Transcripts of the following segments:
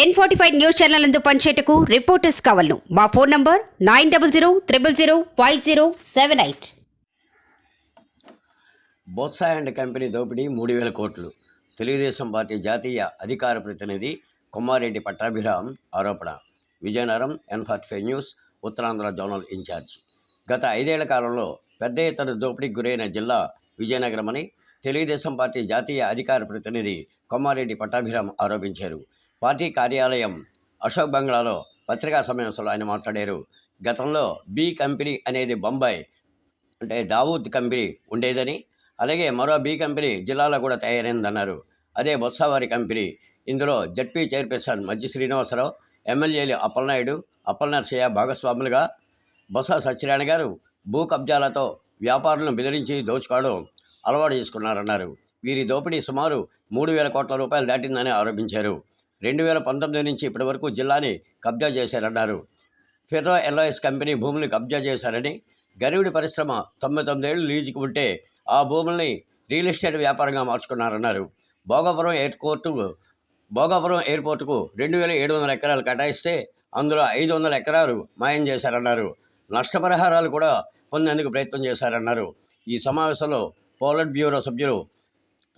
N forty five news channel అందు పనిచేటకు reporters కావాలను. మా phone number nine double zero triple zero five zero seven eight Botsa and company దోపిడీ మూడు వేల కోట్లు. తెలుగుదేశం పార్టీ జాతీయ అధికార ప్రతినిధి కొమ్మారెడ్డి పట్టాభిరామ్ ఆరోపణ. Vizianagaram N forty five news Uttarandhra zonal incharge. గత ఐదేళ్ళ కాలంలో పెద్ద ఎత్తున దోపిడీకి గురైన జిల్లా విజయనగరం అని తెలుగుదేశం పార్టీ జాతీయ అధికార ప్రతినిధి కొమ్మారెడ్డి పట్టాభిరామ్ ఆరోపించారు. పార్టీ కార్యాలయం అశోక్ బంగ్లాలో పత్రికా సమావేశంలో ఆయన మాట్లాడారు. గతంలో బి కంపెనీ అనేది బొంబాయి అంటే దావూద్ కంపెనీ ఉండేదని అలాగే మరో బి కంపెనీ జిల్లాలో కూడా తయారైందన్నారు. అదే బొత్సవారి కంపెనీ. ఇందులో జడ్పీ చైర్పర్సన్ మజ్జి శ్రీనివాసరావు ఎమ్మెల్యేలు అప్పలనాయుడు అప్పలనరసయ్య భాగస్వాములుగా బొత్స సత్యనారాయణ గారు భూ కబ్జాలతో వ్యాపారులను బెదిరించి దోచుకోవడం అలవాటు చేసుకున్నారన్నారు. వీరి దోపిడీ సుమారు మూడు వేల కోట్ల రూపాయలు దాటిందని ఆరోపించారు. రెండు వేల పంతొమ్మిది నుంచి ఇప్పటి వరకు జిల్లాని కబ్జా చేశారన్నారు. ఫెర్రో ఎల్ఐఎస్ కంపెనీ భూములు కబ్జా చేశారని గరివిడి పరిశ్రమ తొంభై తొమ్మిదేళ్ళు లీజుకు ఉంటే ఆ భూముల్ని రియల్ ఎస్టేట్ వ్యాపారంగా మార్చుకున్నారన్నారు. భోగాపురం ఎయిర్పోర్టు భోగాపురం ఎయిర్పోర్టుకు రెండు వేల ఏడు వందల ఎకరాలు కేటాయిస్తే అందులో ఐదు వందల ఎకరాలు మాయం చేశారన్నారు. నష్టపరిహారాలు కూడా పొందేందుకు ప్రయత్నం చేశారన్నారు. ఈ సమావేశంలో పోలట్ బ్యూరో సభ్యులు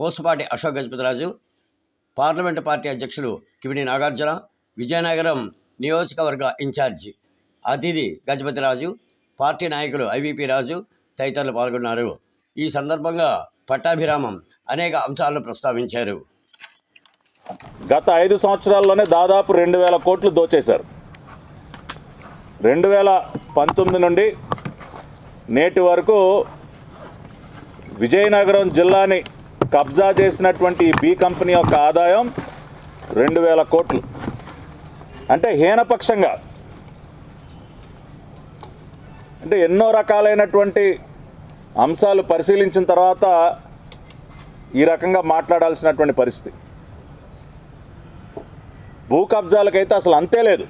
పోసుపాటి అశోక్ గజపతిరాజు పార్లమెంటు పార్టీ అధ్యక్షులు కిమిడి నాగార్జున విజయనగరం నియోజకవర్గ in charge Aditi Gajapathiraju party నాయకులు ఐవీపీ రాజు తదితరులు పాల్గొన్నారు. ఈ సందర్భంగా పట్టాభిరామం అనేక అంశాలను ప్రస్తావించారు. గత ఐదు సంవత్సరాల్లోనే దాదాపు రెండు వేల కోట్లు దోచేశారు. రెండు వేల పంతొమ్మిది నుండి నేటి వరకు విజయనగరం జిల్లాని కబ్జా చేసినటువంటి ఈ బి కంపెనీ యొక్క ఆదాయం రెండు వేల కోట్లు. అంటే హీనపక్షంగా. అంటే ఎన్నో రకాలైనటువంటి అంశాలు పరిశీలించిన తర్వాత ఈ రకంగా మాట్లాడాల్సినటువంటి పరిస్థితి. భూ కబ్జాలకైతే అసలు అంతే లేదు.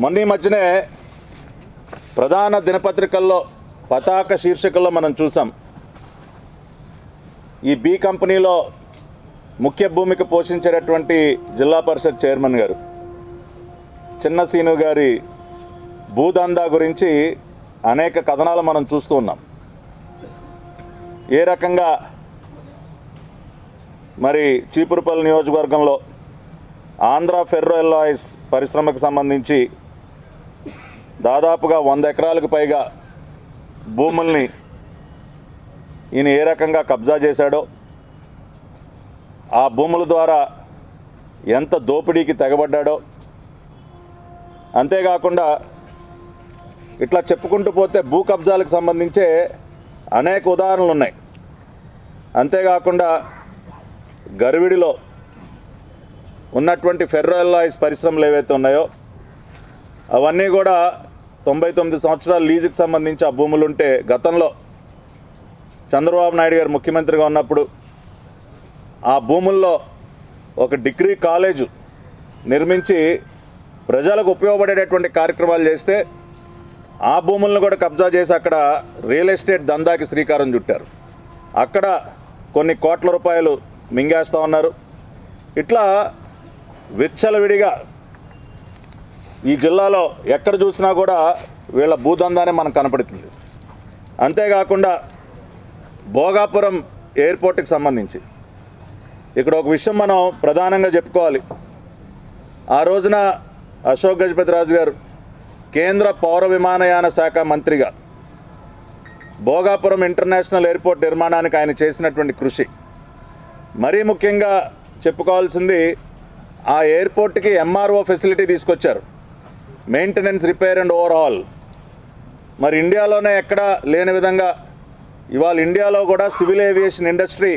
మొన్న ఈ మధ్యనే ప్రధాన దినపత్రికల్లో పతాక శీర్షికల్లో మనం చూసాం. ఈ బి కంపెనీలో ముఖ్య భూమిక పోషించేటటువంటి జిల్లా పరిషత్ చైర్మన్ గారు చిన్న సీను గారి భూదందా గురించి అనేక కథనాలు మనం చూస్తూ ఉన్నాం. ఏ రకంగా మరి చీపురుపల్లి నియోజకవర్గంలో ఆంధ్ర ఫెర్రో ఎల్లాయిస్ పరిశ్రమకు సంబంధించి దాదాపుగా వంద ఎకరాలకు పైగా భూముల్ని ఈయన ఏ రకంగా కబ్జా చేశాడో ఆ భూముల ద్వారా ఎంత దోపిడీకి తెగబడ్డాడో అంతేకాకుండా ఇట్లా చెప్పుకుంటూ పోతే భూ కబ్జాలకు సంబంధించే అనేక ఉదాహరణలు ఉన్నాయి అంతేకాకుండా గరివిడిలో ఉన్నటువంటి ఫెర్రల్లాయిస్ పరిశ్రమలు ఏవైతే ఉన్నాయో అవన్నీ కూడా తొంభై తొమ్మిది సంవత్సరాల లీజుకి సంబంధించి ఆ భూములు ఉంటే గతంలో చంద్రబాబు నాయుడు గారు ముఖ్యమంత్రిగా ఉన్నప్పుడు ఆ భూముల్లో ఒక డిగ్రీ కాలేజు నిర్మించి ప్రజలకు ఉపయోగపడేటటువంటి కార్యక్రమాలు చేస్తే ఆ భూములను కూడా కబ్జా చేసి అక్కడ రియల్ ఎస్టేట్ దందాకి శ్రీకారం చుట్టారు. అక్కడ కొన్ని కోట్ల రూపాయలు మింగేస్తూ ఉన్నారు. ఇట్లా విచ్చలవిడిగా ఈ జిల్లాలో ఎక్కడ చూసినా కూడా వీళ్ళ భూదందానే మనకు కనపడుతుంది. అంతేకాకుండా భోగాపురం ఎయిర్పోర్ట్కి సంబంధించి. ఇక్కడ ఒక విషయం మనం ప్రధానంగా చెప్పుకోవాలి. ఆ రోజున అశోక్ గజపతి రాజు గారు కేంద్ర పౌర విమానయాన శాఖ మంత్రిగా భోగాపురం ఇంటర్నేషనల్ ఎయిర్పోర్ట్ నిర్మాణానికి ఆయన చేసినటువంటి కృషి. మరీ ముఖ్యంగా చెప్పుకోవాల్సింది ఆ ఎయిర్పోర్ట్కి ఎంఆర్ఓ ఫెసిలిటీ తీసుకొచ్చారు. మెయింటెనెన్స్ రిపేర్ అండ్ ఓవర్హాల్ మరి ఇండియాలోనే ఎక్కడా లేని విధంగా ఇవాళ ఇండియాలో కూడా సివిల్ ఏవియేషన్ ఇండస్ట్రీ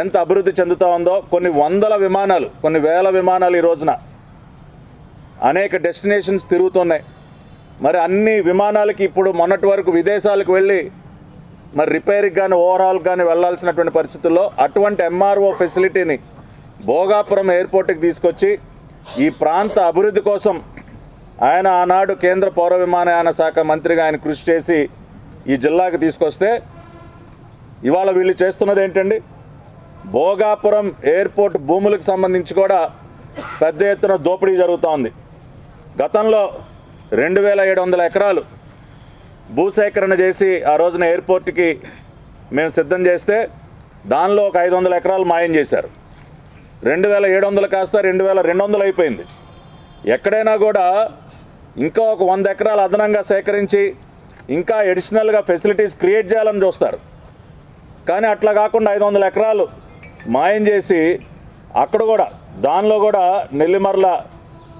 ఎంత అభివృద్ధి చెందుతూ ఉందో కొన్ని వందల విమానాలు కొన్ని వేల విమానాలు ఈ రోజున అనేక డెస్టినేషన్స్ తిరుగుతున్నాయి. మరి అన్ని విమానాలకి ఇప్పుడు మొన్నటి వరకు విదేశాలకు వెళ్ళి మరి రిపేర్కి కానీ ఓవరాల్ కానీ వెళ్ళాల్సినటువంటి పరిస్థితుల్లో అటువంటి ఎంఆర్ఓ ఫెసిలిటీని భోగాపురం ఎయిర్పోర్ట్కి తీసుకొచ్చి ఈ ప్రాంత అభివృద్ధి కోసం ఆయన ఆనాడు కేంద్ర పౌర విమానయాన శాఖ మంత్రిగా ఆయన కృషి చేసి ఈ జిల్లాకి తీసుకొస్తే ఇవాళ వీళ్ళు చేస్తున్నది ఏంటండి? భోగాపురం ఎయిర్పోర్ట్ భూములకు సంబంధించి కూడా పెద్ద ఎత్తున దోపిడీ జరుగుతూ ఉంది గతంలో రెండు వేల ఏడు వందల ఎకరాలు భూసేకరణ చేసి ఆ రోజున ఎయిర్పోర్ట్కి మేము సిద్ధం చేస్తే దానిలో ఒక ఐదు వందల ఎకరాలు మాయం చేశారు. రెండు వేల ఏడు వందలు కాస్త రెండు వేల రెండు వందలు అయిపోయింది. ఎక్కడైనా కూడా ఇంకా ఒక వంద ఎకరాలు అదనంగా సేకరించి ఇంకా ఎడిషనల్గా ఫెసిలిటీస్ క్రియేట్ చేయాలని చూస్తారు. కానీ అట్లా కాకుండా ఐదు వందల ఎకరాలు మాయం చేసి అక్కడ కూడా దానిలో కూడా నెల్లిమర్ల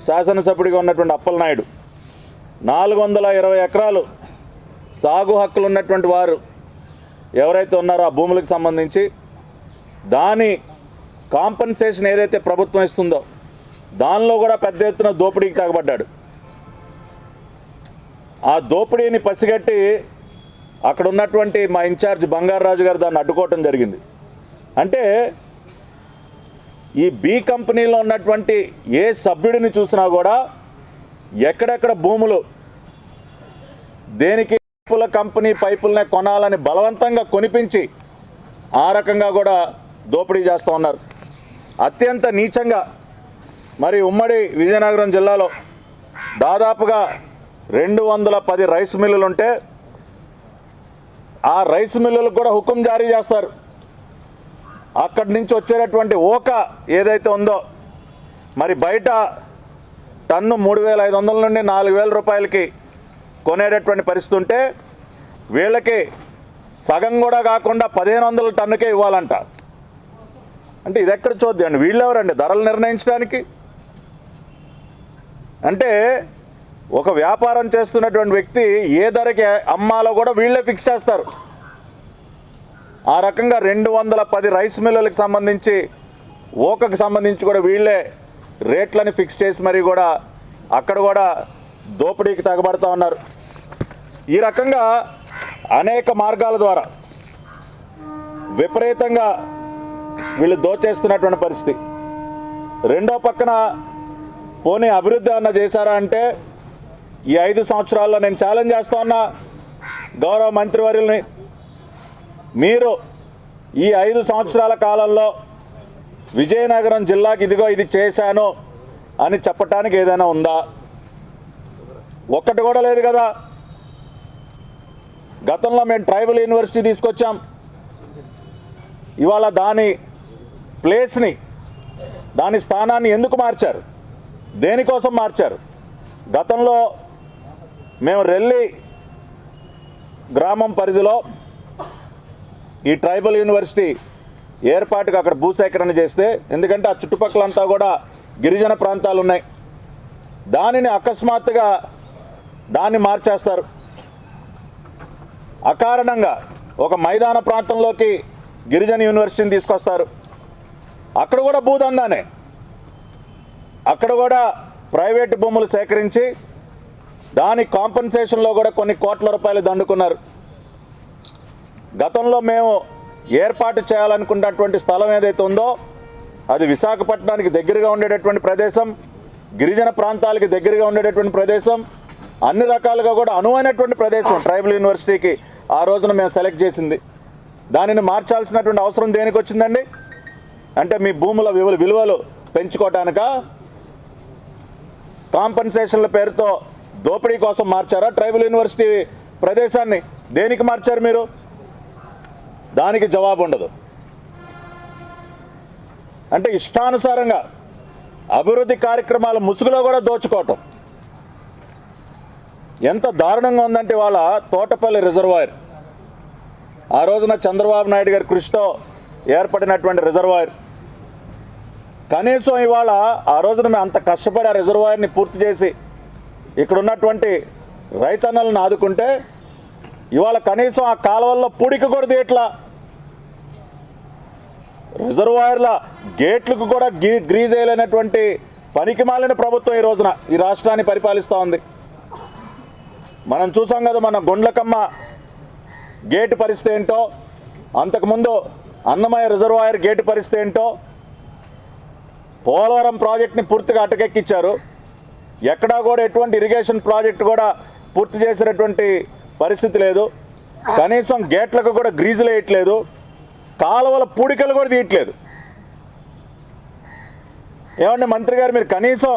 శాసనసభ్యుడిగా ఉన్నటువంటి అప్పలనాయుడు నాలుగు వందల ఇరవై ఎకరాలు సాగు హక్కులు ఉన్నటువంటి వారు ఎవరైతే ఉన్నారో ఆ భూములకు సంబంధించి దాని కాంపన్సేషన్ ఏదైతే ప్రభుత్వం ఇస్తుందో దానిలో కూడా పెద్ద ఎత్తున దోపిడీకి తగబడ్డాడు ఆ దోపిడీని పసిగట్టి అక్కడ ఉన్నటువంటి మా ఇన్ఛార్జ్ బంగారాజు గారు దాన్ని అడ్డుకోవటం జరిగింది. అంటే ఈ బి కంపెనీలో ఉన్నటువంటి ఏ సభ్యుడిని చూసినా కూడా ఎక్కడెక్కడ భూములు దేనికి పైపుల కంపెనీ పైపులనే కొనాలని బలవంతంగా కొనిపించి ఆ రకంగా కూడా దోపిడీ చేస్తూ ఉన్నారు. అత్యంత నీచంగా మరి ఉమ్మడి విజయనగరం జిల్లాలో దాదాపుగా రెండు వందల పది రైస్ మిల్లులు ఉంటే ఆ రైస్ మిల్లులకు కూడా హుకుం జారీ చేస్తారు. అక్కడి నుంచి వచ్చేటటువంటి ఓక ఏదైతే ఉందో మరి బయట టన్ను మూడు వేల ఐదు వందల నుండి నాలుగు వేల రూపాయలకి కొనేటటువంటి పరిస్థితి ఉంటే వీళ్ళకి సగం కూడా కాకుండా పదిహేను వందల టన్నుకే ఇవ్వాలంట. అంటే ఇది ఎక్కడ చూద్దండి వీళ్ళెవరండి? ధరలు నిర్ణయించడానికి? అంటే ఒక వ్యాపారం చేస్తున్నటువంటి వ్యక్తి ఏ ధరకి అమ్మాలో కూడా వీళ్ళే ఫిక్స్ చేస్తారు. ఆ రకంగా రెండు వందల పది రైస్ మిల్లులకు సంబంధించి ఓకకు సంబంధించి కూడా వీళ్ళే రేట్లని ఫిక్స్ చేసి మరీ కూడా అక్కడ కూడా దోపిడీకి తగబడుతూ ఉన్నారు. ఈ రకంగా అనేక మార్గాల ద్వారా విపరీతంగా వీళ్ళు దోచేస్తున్నటువంటి పరిస్థితి. రెండో పక్కన పోనీ అభివృద్ధి అన్న చేశారా అంటే ఈ ఐదు సంవత్సరాల్లో నేను ఛాలెంజ్ చేస్తా ఉన్నా. గౌరవ మంత్రివర్యుల్ని మీరు ఈ ఐదు సంవత్సరాల కాలంలో విజయనగరం జిల్లాకి ఇదిగో ఇది చేశాను అని చెప్పటానికి ఏదైనా ఉందా? ఒక్కటి కూడా లేదు కదా. గతంలో మేము ట్రైబల్ యూనివర్సిటీ తీసుకొచ్చాం. ఇవాళ దాని ప్లేస్ని దాని స్థానాన్ని ఎందుకు మార్చారు? దేనికోసం మార్చారు? గతంలో మేము రెల్లి గ్రామం పరిధిలో ఈ ట్రైబల్ యూనివర్సిటీ ఏర్పాటుకు అక్కడ భూసేకరణ చేస్తే ఎందుకంటే ఆ చుట్టుపక్కలంతా కూడా గిరిజన ప్రాంతాలు ఉన్నాయి. దానిని అకస్మాత్తుగా దాన్ని మార్చేస్తారు. అకారణంగా ఒక మైదాన ప్రాంతంలోకి గిరిజన యూనివర్సిటీని తీసుకొస్తారు. అక్కడ కూడా భూదందానే. అక్కడ కూడా ప్రైవేట్ భూములు సేకరించి దాని కాంపన్సేషన్లో కూడా కొన్ని కోట్ల రూపాయలు దండుకున్నారు. గతంలో మేము ఏర్పాటు చేయాలనుకున్నటువంటి స్థలం ఏదైతే ఉందో అది విశాఖపట్నానికి దగ్గరగా ఉండేటటువంటి ప్రదేశం గిరిజన ప్రాంతాలకి దగ్గరగా ఉండేటటువంటి ప్రదేశం అన్ని రకాలుగా కూడా అనువైనటువంటి ప్రదేశం ట్రైబల్ యూనివర్సిటీకి ఆ రోజున మేము సెలెక్ట్ చేసింది. దానిని మార్చాల్సినటువంటి అవసరం దేనికి వచ్చిందండి? అంటే మీ భూముల విలువ విలువలు పెంచుకోవటానిక కాంపన్సేషన్ల పేరుతో దోపిడీ కోసం మార్చారా? ట్రైబల్ యూనివర్సిటీ ప్రదేశాన్ని దేనికి మార్చారు మీరు? దానికి జవాబు ఉండదు. అంటే ఇష్టానుసారంగా అభివృద్ధి కార్యక్రమాల ముసుగులో కూడా దోచుకోవటం. ఎంత దారుణంగా ఉందంటే వాళ్ళ తోటపల్లి రిజర్వాయర్. ఆ రోజున చంద్రబాబు నాయుడు గారి కృషితో ఏర్పడినటువంటి రిజర్వాయర్. కనీసం ఇవాళ ఆ రోజున మేము అంత కష్టపడి ఆ రిజర్వాయర్ని పూర్తి చేసి ఇక్కడ ఉన్నటువంటి రైతన్నలను ఆదుకుంటే ఇవాళ కనీసం ఆ కాలువల్లో పూడిక కూడా తీయట్లా. రిజర్వాయర్ల గేట్లకు కూడా గీ గ్రీజ్ వేయలేనటువంటి పనికి మాలిన ప్రభుత్వం ఈ రోజున ఈ రాష్ట్రాన్ని పరిపాలిస్తూ ఉంది. మనం చూసాం కదా మన గుండ్లకమ్మ గేటు పరిస్థితి ఏంటో అంతకుముందు అన్నమయ్య రిజర్వాయర్ గేటు పరిస్థితి ఏంటో పోలవరం ప్రాజెక్ట్ని పూర్తిగా అటకెక్కించారు ఎక్కడా కూడా ఎటువంటి ఇరిగేషన్ ప్రాజెక్ట్ కూడా పూర్తి చేసినటువంటి పరిస్థితి లేదు. కనీసం గేట్లకు కూడా గ్రీజులు వేయట్లేదు కాలువల పూడికలు కూడా తీయట్లేదు. ఏమండి మంత్రి గారు మీరు కనీసం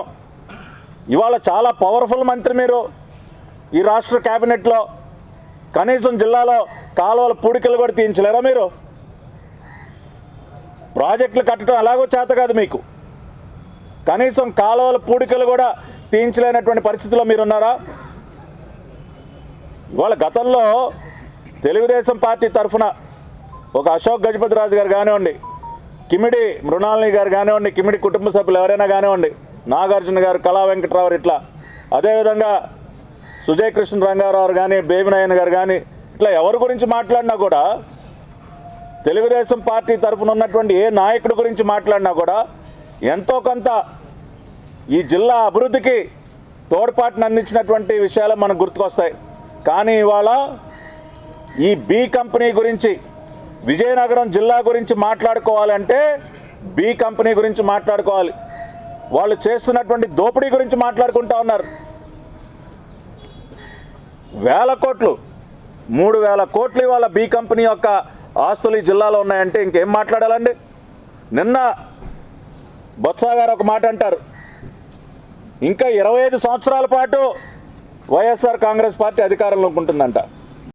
ఇవాళ చాలా పవర్ఫుల్ మంత్రి మీరు ఈ రాష్ట్ర క్యాబినెట్లో కనీసం జిల్లాలో కాలువల పూడికలు కూడా తీయించలేరా మీరు? ప్రాజెక్టులు కట్టడం ఎలాగో చేత కాదు మీకు. కనీసం కాలువల పూడికలు కూడా తీయించలేనటువంటి పరిస్థితిలో మీరున్నారా? ఇవాళ గతంలో తెలుగుదేశం పార్టీ తరఫున ఒక అశోక్ గజపతి రాజు గారు కానివ్వండి కిమిడి మృణాలిని గారు కానివ్వండి కిమిడి కుటుంబ సభ్యులు ఎవరైనా కానివ్వండి నాగార్జున గారు కళా వెంకట్రావు ఇట్లా అదేవిధంగా సుజయ్ కృష్ణ రంగారావు కానీ బేబినాయన్ గారు కానీ ఇట్లా ఎవరి గురించి మాట్లాడినా కూడా తెలుగుదేశం పార్టీ తరఫున ఉన్నటువంటి ఏ నాయకుడి గురించి మాట్లాడినా కూడా ఎంతో కొంత ఈ జిల్లా అభివృద్ధికి తోడ్పాటును అందించినటువంటి విషయాలు మనకు గుర్తుకొస్తాయి. కానీ ఇవాళ ఈ బి కంపెనీ గురించి విజయనగరం జిల్లా గురించి మాట్లాడుకోవాలంటే బి కంపెనీ గురించి మాట్లాడుకోవాలి. వాళ్ళు చేస్తున్నటువంటి దోపిడీ గురించి మాట్లాడుకుంటా ఉన్నారు. వేల కోట్లు మూడు వేల కోట్లు ఇవాళ బి కంపెనీ యొక్క ఆస్తులు ఈ జిల్లాలో ఉన్నాయంటే ఇంకేం మాట్లాడాలండి? నిన్న బొత్స గారు ఒక మాట అంటారు. ఇంకా ఇరవై ఐదు సంవత్సరాల పాటు వైఎస్ఆర్ కాంగ్రెస్ పార్టీ అధికారంలోకి ఉంటుందంట.